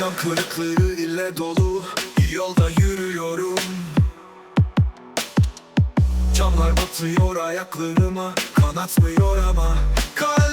Cam kırıklığı ile dolu. Yolda yürüyorum. Camlar batıyor ayaklarıma Kanatmıyor ama Kalbim